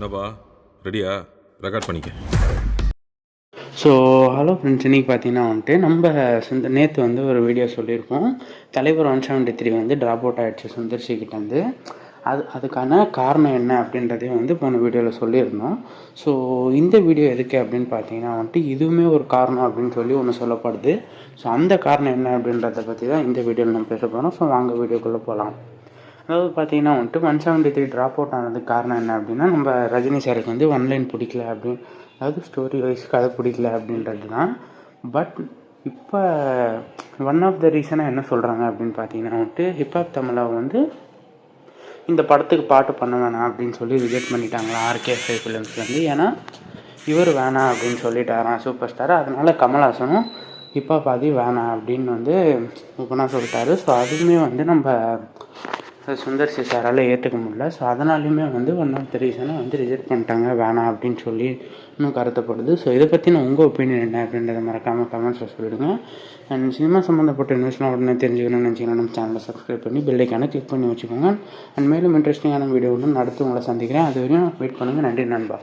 என்னப்பா? ரெடியா ரெக்கார்ட் பண்ணிக்க. ஸோ ஹலோ ஃப்ரெண்ட்ஸ் இன்றைக்கி பார்த்தீங்கன்னா வந்துட்டு நம்ம சுந்த நேற்று வந்து ஒரு வீடியோ சொல்லியிருக்கோம். தலைவர் ஒன் செவன்ட்டி த்ரீ வந்து ட்ராப் அவுட் ஆகிடுச்சு சுந்தர்சி வந்து அது அதுக்கான காரணம் என்ன அப்படின்றதையும் வந்து போன வீடியோவில் சொல்லியிருந்தோம். ஸோ இந்த வீடியோ எதுக்கு அப்படின்னு பார்த்தீங்கன்னா வந்துட்டு இதுவுமே ஒரு காரணம் அப்படின்னு சொல்லி ஒன்று சொல்லப்படுது. ஸோ அந்த காரணம் என்ன அப்படின்றத பற்றி தான் இந்த வீடியோவில் நம்ம பேச போகிறோம் ஸோ வாங்க வீடியோக்குள்ளே போகலாம் அதாவது பார்த்தீங்கன்னா வந்துட்டு one seventy three drop out ஆனதுக்கு காரணம் என்ன அப்படின்னா நம்ம ரஜினி சாருக்கு வந்து ஒன்லைன் பிடிக்கல அப்படின்னு அதாவது ஸ்டோரி வைஸ் கதை பிடிக்கல அப்படின்றது தான் பட் இப்போ ஒன் ஆஃப் த ரீசனாக என்ன சொல்கிறாங்க அப்படின்னு பார்த்தீங்கன்னா வந்துட்டு ஹிப்ஹாப் தமிழா வந்து இந்த படத்துக்கு பாட்டு பண்ண வேணாம் அப்படின்னு சொல்லி ரிஜெக்ட் பண்ணிட்டாங்களா ஆர்கே ஃபைவ் ஃபிலிம்ஸ்லேருந்து ஏன்னா இவர் வேணாம் அப்படின்னு சொல்லிட்டாராம் சூப்பர் ஸ்டார் அதனால் கமல்ஹாசனும் ஹிப்ஹாப் ஆதி வேணாம் அப்படின்னு வந்து ஓப்பனாக சொல்லிட்டாரு. ஸோ அதுவுமே வந்து நம்ம சுந்தர் சி சாரால் ஏற்றுக்க முடியல. ஸோ அதனாலையுமே வந்து ஒன் ஆஃப் த ரீசனை வந்து ரிஜெக்ட் பண்ணிட்டாங்க. வேணாம் அப்படின்னு சொல்லி இன்னும் கருத்தப்படுது ஸோ இதை பற்றின உங்கள் ஒப்பீனியன் என்ன அப்படின்றத மறக்காமல் கமெண்ட்ஸில் சொல்லிவிடுங்க அண்ட் சினிமா சம்மந்தப்பட்ட நியூஸ்லாம் உடனே தெரிஞ்சுக்கணும்னு நினச்சிங்கன்னா நம்ம சேனலை சப்ஸ்கிரைப் பண்ணி பெல்லைக்கான கிளிக் பண்ணி வச்சுக்கோங்க. அண்ட் மேலும் இன்ட்ரெஸ்டிங்கான ஒன்று அடுத்து உங்களை சந்திக்கிறேன். அது வரையும் வெயிட் பண்ணுங்கள் நன்றி நண்பா.